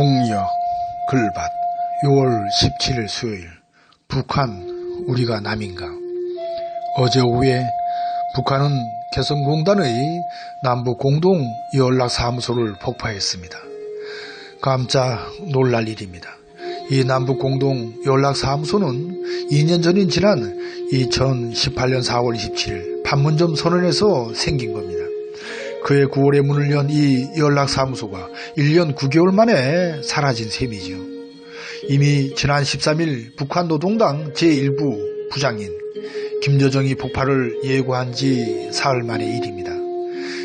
동력 글밭 6월 17일 수요일 북한 우리가 남인가 어제 오후에 북한은 개성공단의 남북 공동 연락사무소를 폭파했습니다. 깜짝 놀랄 일입니다. 이 남북 공동 연락사무소는 2년 전인 지난 2018년 4월 27일 판문점 선언에서 생긴 겁니다. 그해 9월에 문을 연 이 연락사무소가 1년 9개월 만에 사라진 셈이죠. 이미 지난 13일 북한 노동당 제1부 부장인 김여정이 폭발을 예고한 지 사흘 만의 일입니다.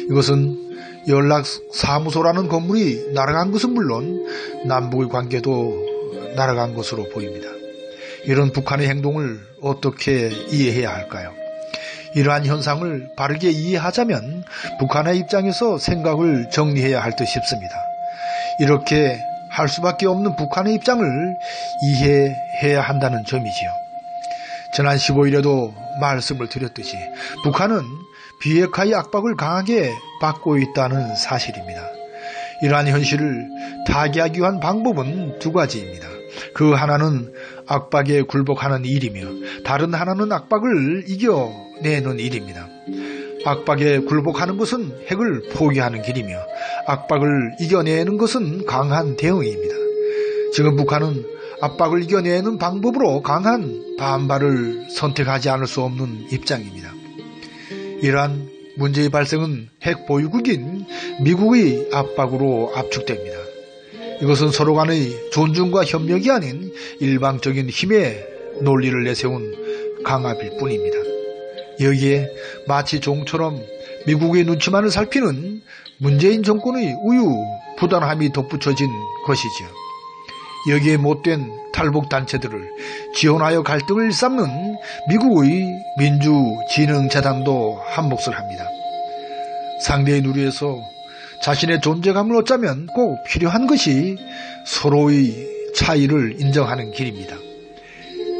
이것은 연락사무소라는 건물이 날아간 것은 물론 남북의 관계도 날아간 것으로 보입니다. 이런 북한의 행동을 어떻게 이해해야 할까요? 이러한 현상을 바르게 이해하자면 북한의 입장에서 생각을 정리해야 할 듯 싶습니다. 이렇게 할 수밖에 없는 북한의 입장을 이해해야 한다는 점이지요. 지난 15일에도 말씀을 드렸듯이 북한은 비핵화의 압박을 강하게 받고 있다는 사실입니다. 이러한 현실을 타개하기 위한 방법은 두 가지입니다. 그 하나는 압박에 굴복하는 일이며 다른 하나는 압박을 이겨내는 일입니다. 압박에 굴복하는 것은 핵을 포기하는 길이며 압박을 이겨내는 것은 강한 대응입니다. 지금 북한은 압박을 이겨내는 방법으로 강한 반발을 선택하지 않을 수 없는 입장입니다. 이러한 문제의 발생은 핵 보유국인 미국의 압박으로 압축됩니다. 이것은 서로 간의 존중과 협력이 아닌 일방적인 힘의 논리를 내세운 강압일 뿐입니다. 여기에 마치 종처럼 미국의 눈치만을 살피는 문재인 정권의 우유 부단함이 덧붙여진 것이지요. 여기에 못된 탈북 단체들을 지원하여 갈등을 일삼는 미국의 민주진흥재단도 한 몫을 합니다. 상대의 누리에서 자신의 존재감을 얻자면 꼭 필요한 것이 서로의 차이를 인정하는 길입니다.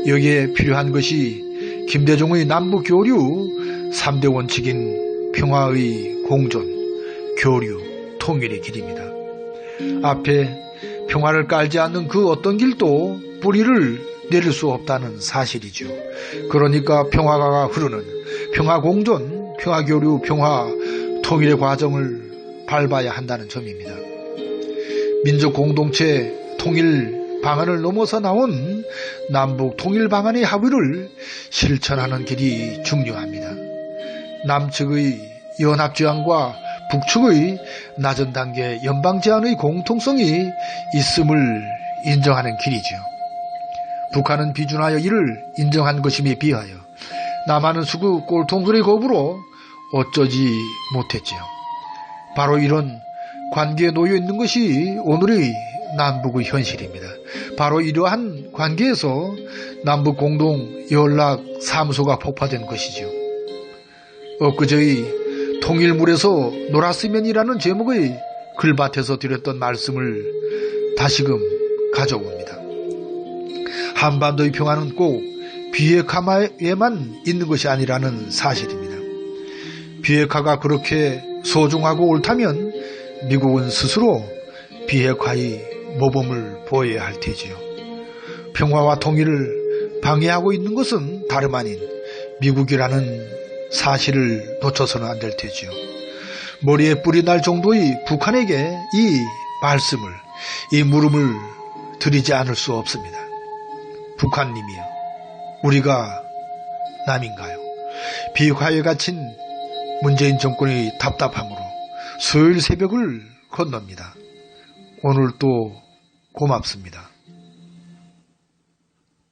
여기에 필요한 것이 김대중의 남북 교류 3대 원칙인 평화의 공존, 교류, 통일의 길입니다. 앞에 평화를 깔지 않는 그 어떤 길도 뿌리를 내릴 수 없다는 사실이죠. 그러니까 평화가 흐르는 평화 공존, 평화 교류, 평화 통일의 과정을 밟아야 한다는 점입니다. 민족 공동체 통일 방안을 넘어서 나온 남북 통일 방안의 합의를 실천하는 길이 중요합니다. 남측의 연합 제안과 북측의 낮은 단계 연방 제안의 공통성이 있음을 인정하는 길이죠. 북한은 비준하여 이를 인정한 것임에 비하여 남한은 수구 꼴통들의 겁으로 어쩌지 못했지요. 바로 이런 관계에 놓여 있는 것이 오늘의 남북의 현실입니다. 바로 이러한 관계에서 남북 공동 연락 사무소가 폭파된 것이죠. 엊그저의 통일물에서 놀았으면이라는 제목의 글밭에서 드렸던 말씀을 다시금 가져옵니다. 한반도의 평화는 꼭 비핵화에만 있는 것이 아니라는 사실입니다. 비핵화가 그렇게 소중하고 옳다면 미국은 스스로 비핵화의 모범을 보여야 할 테지요. 평화와 통일을 방해하고 있는 것은 다름 아닌 미국이라는 사실을 놓쳐서는 안 될 테지요. 머리에 뿌리 날 정도의 북한에게 이 말씀을, 이 물음을 드리지 않을 수 없습니다. 북한님이요. 우리가 남인가요? 비화에 갇힌 문재인 정권의 답답함으로 수요일 새벽을 건넙니다. 오늘도 고맙습니다.